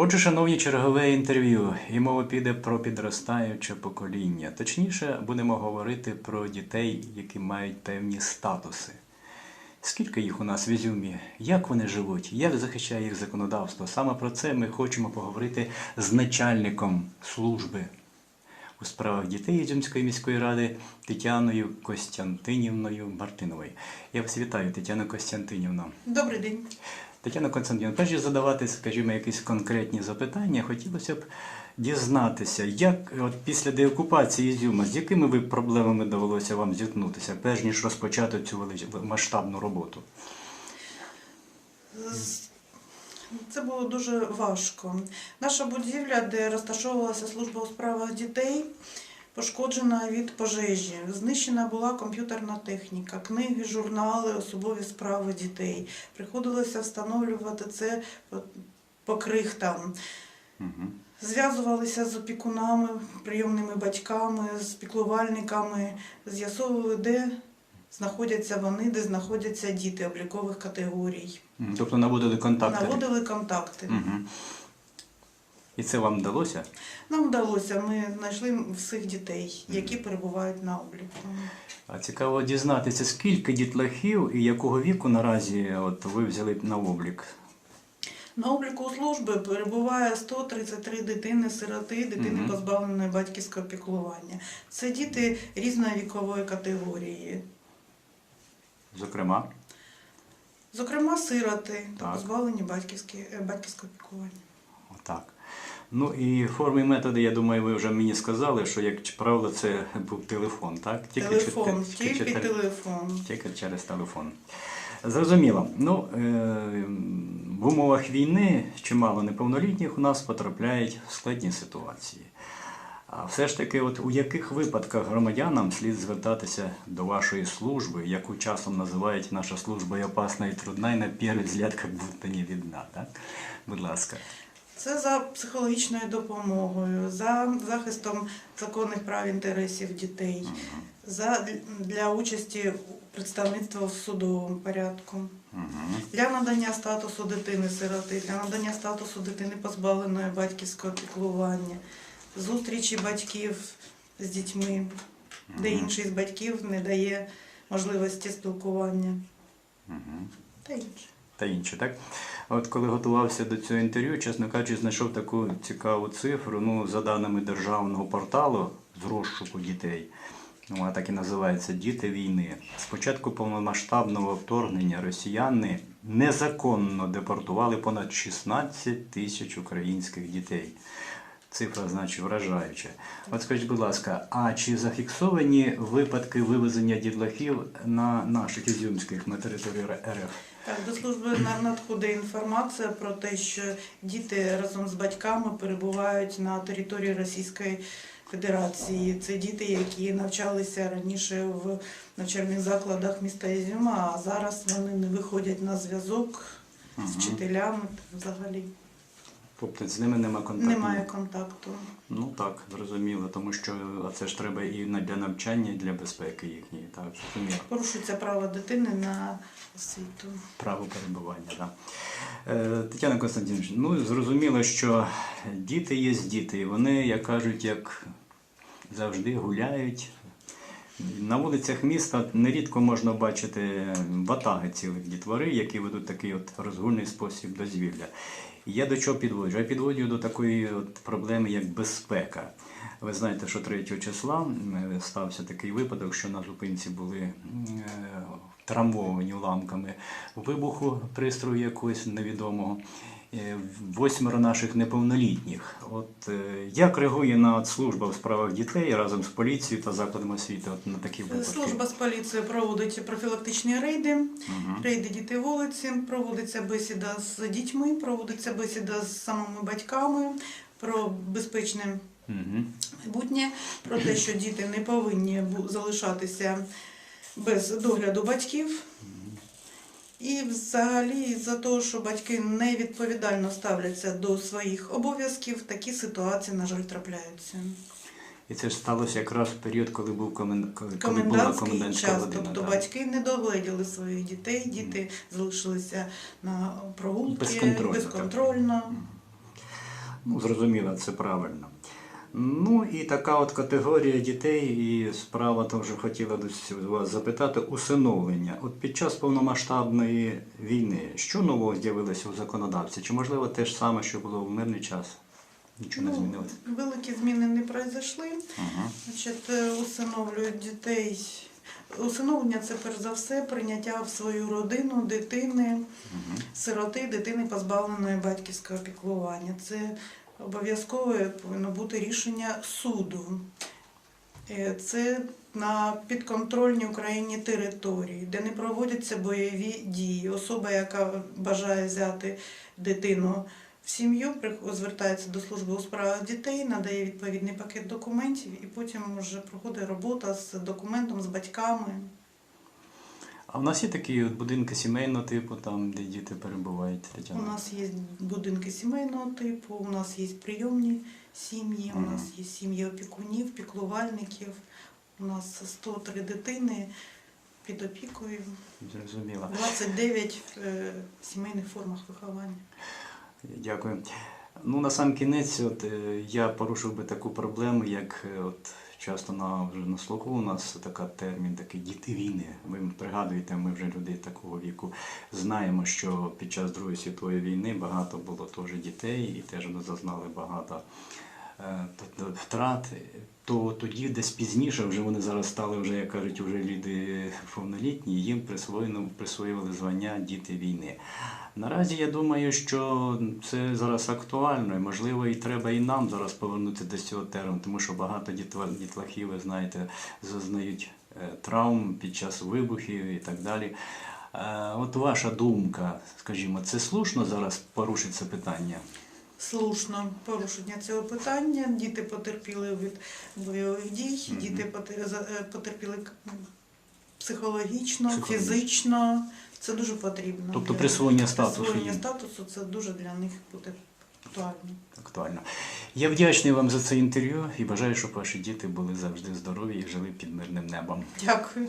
Отже, шановні, чергове інтерв'ю, і мова піде про підростаюче покоління. Точніше, будемо говорити про дітей, які мають певні статуси. Скільки їх у нас в Ізюмі? Як вони живуть? Як захищає їх законодавство? Саме про це ми хочемо поговорити з начальником служби у справах дітей Ізюмської міської ради Тетяною Костянтинівною Мартиновою. Я вас вітаю, Тетяна Костянтинівна. Добрий день. Тетяна Константинівна, перш задавати, скажімо, якісь конкретні запитання, хотілося б дізнатися, як от після деокупації Ізюма, з якими ви проблемами довелося вам зіткнутися, перш ніж розпочати цю масштабну роботу? Це було дуже важко. Наша будівля, де розташовувалася служба у справах дітей, пошкоджена від пожежі. Знищена була комп'ютерна техніка, книги, журнали, особові справи дітей. Приходилося встановлювати це по- по крихтам. Угу. Зв'язувалися з опікунами, прийомними батьками, з піклувальниками, з'ясовували, де знаходяться вони, де знаходяться діти облікових категорій. Тобто наводили контакти. Наводили контакти. Угу. І це вам вдалося? Нам вдалося, ми знайшли всіх дітей, які перебувають на обліку. А цікаво дізнатися, скільки дітлахів і якого віку наразі от ви взяли на облік? На обліку служби перебуває 133 дитини, сироти, дитини позбавленої батьківського піклування. Це діти різної вікової категорії. Зокрема, Зокрема, сироти та Так. позбавлені батьківські- е, батьківського піклування. отак. Ну і форми і методи, я думаю, ви вже мені сказали, що, як правило, це був телефон, так? телефон, чотири- тільки чотири- телефон. Тільки через телефон. Зрозуміло. Ну, е, в умовах війни чимало неповнолітніх у нас потрапляють в складні ситуації. А все ж таки, от у яких випадках громадянам слід звертатися до вашої служби, яку часом називають наша служба і опасна і трудна, і на перший взгляд, як будто не видна, так? Будь ласка. Це за психологічною допомогою, за захистом законних прав і інтересів дітей, за для участі представництва в судовому порядку, Угу. для надання статусу дитини-сироти, для надання статусу дитини позбавленої батьківського піклування, зустрічі батьків з дітьми, де інший з батьків не дає можливості спілкування Угу. та інше. та інше, так? От коли готувався до цього інтерв'ю, чесно кажучи, знайшов таку цікаву цифру. Ну, за даними державного порталу з розшуку дітей, ну, а так і називається Діти війни. З початку повномасштабного вторгнення росіяни незаконно депортували понад 16 тисяч українських дітей. Цифра, значить, вражаюча. От скажіть, будь ласка, а чи зафіксовані випадки вивезення дітлахів на наших ізюмських на території РФ? Так, до служби на- надходить інформація про те, що діти разом з батьками перебувають на території Російської Федерації. Це діти, які навчалися раніше в навчальних закладах міста Ізюма, а зараз вони не виходять на зв'язок з вчителями взагалі. Тобто з ними нема контакту? Немає контакту. Ну так, зрозуміло, тому що а це ж треба і для навчання, і для безпеки їхньої. Так, зрозуміло. Порушується право дитини на освіту. Право перебування. Так. Е, Тетяна Константинович, ну зрозуміло, що діти є діти, вони, як кажуть, як завжди гуляють. На вулицях міста нерідко можна бачити ватаги цілих дітвори, які ведуть такий от розгульний спосіб дозвілля. Я до чого підводжу? Я підводжу до такої от проблеми, як безпека. Ви знаєте, що 3 числа стався такий випадок, що на зупинці були е, травмовані уламками вибуху пристрою якогось невідомого. Е, Восьмеро наших неповнолітніх. От е, як реагує на служба в справах дітей разом з поліцією та закладами освіти от на такі випадки? Служба з поліцією проводить профілактичні рейди. Мгм. Прийде діти вулиці, проводиться бесіда з дітьми, проводиться бесіда з самими батьками про безпечне Мгм. майбутнє, про те, що діти не повинні залишатися без догляду батьків. І взагалі за те, що батьки невідповідально ставляться до своїх обов'язків, такі ситуації, на жаль, трапляються. І це ж сталося якраз в період, коли був комен... коли була Комендантський час, година. тобто так. батьки не догледіли своїх дітей, діти залишилися на прогулки Безконтрольно, безконтрольно. Ну, зрозуміло, це правильно. Ну і така от категорія дітей, і справа теж хотіла вас запитати, усиновлення. От під час повномасштабної війни, що нового з'явилося у законодавці? Чи можливо те ж саме, що було в мирний час? Нічого не змінилося? Ну, великі зміни не пройшли. Ага. Значить, е, усиновлюють дітей. Усиновлення це перш за все прийняття в свою родину дитини, сироти, дитини позбавленої батьківського піклування. Це обов'язкове повинно бути рішення суду. Е, Це на підконтрольній Україні території, де не проводяться бойові дії. Особа, яка бажає взяти дитину в сім'ю, звертається до служби у справах дітей, надає відповідний пакет документів і потім вже проходить робота з документом, з батьками. А в нас є такі от будинки сімейного типу, там, де діти перебувають, У нас є будинки сімейного типу, у нас є прийомні сім'ї, у нас є сім'ї опікунів, піклувальників. У нас 103 дитини під опікою, Зрозуміло. 29 е, сімейних формах виховання. Дякую. Ну, на сам кінець, от е, я порушив би таку проблему, як е, от часто на вже на слуху у нас така термін, такий діти війни. Ви пригадуєте, ми вже люди такого віку знаємо, що під час Другої світової війни багато було теж дітей і теж зазнали багато втрат. То тоді десь пізніше вже вони зараз стали вже, як кажуть, вже люди повнолітні, їм присвоєно присвоювали звання діти війни. Наразі я думаю, що це зараз актуально, і можливо, і треба і нам зараз повернути до цього терміну, тому що багато дітлахів, ви знаєте, зазнають е, травм під час вибухів і так далі. Е, От ваша думка, скажімо, це слушно зараз порушити це питання? Слушно порушення цього питання. Діти потерпіли від бойових дій, діти е, потерпіли Психологічно. фізично. Це дуже потрібно. Тобто для- присвоєння статусу Присвоєння статусу це дуже для них буде актуально. Актуально. Я вдячний вам за це інтерв'ю і бажаю, щоб ваші діти були завжди здорові і жили під мирним небом. Дякую.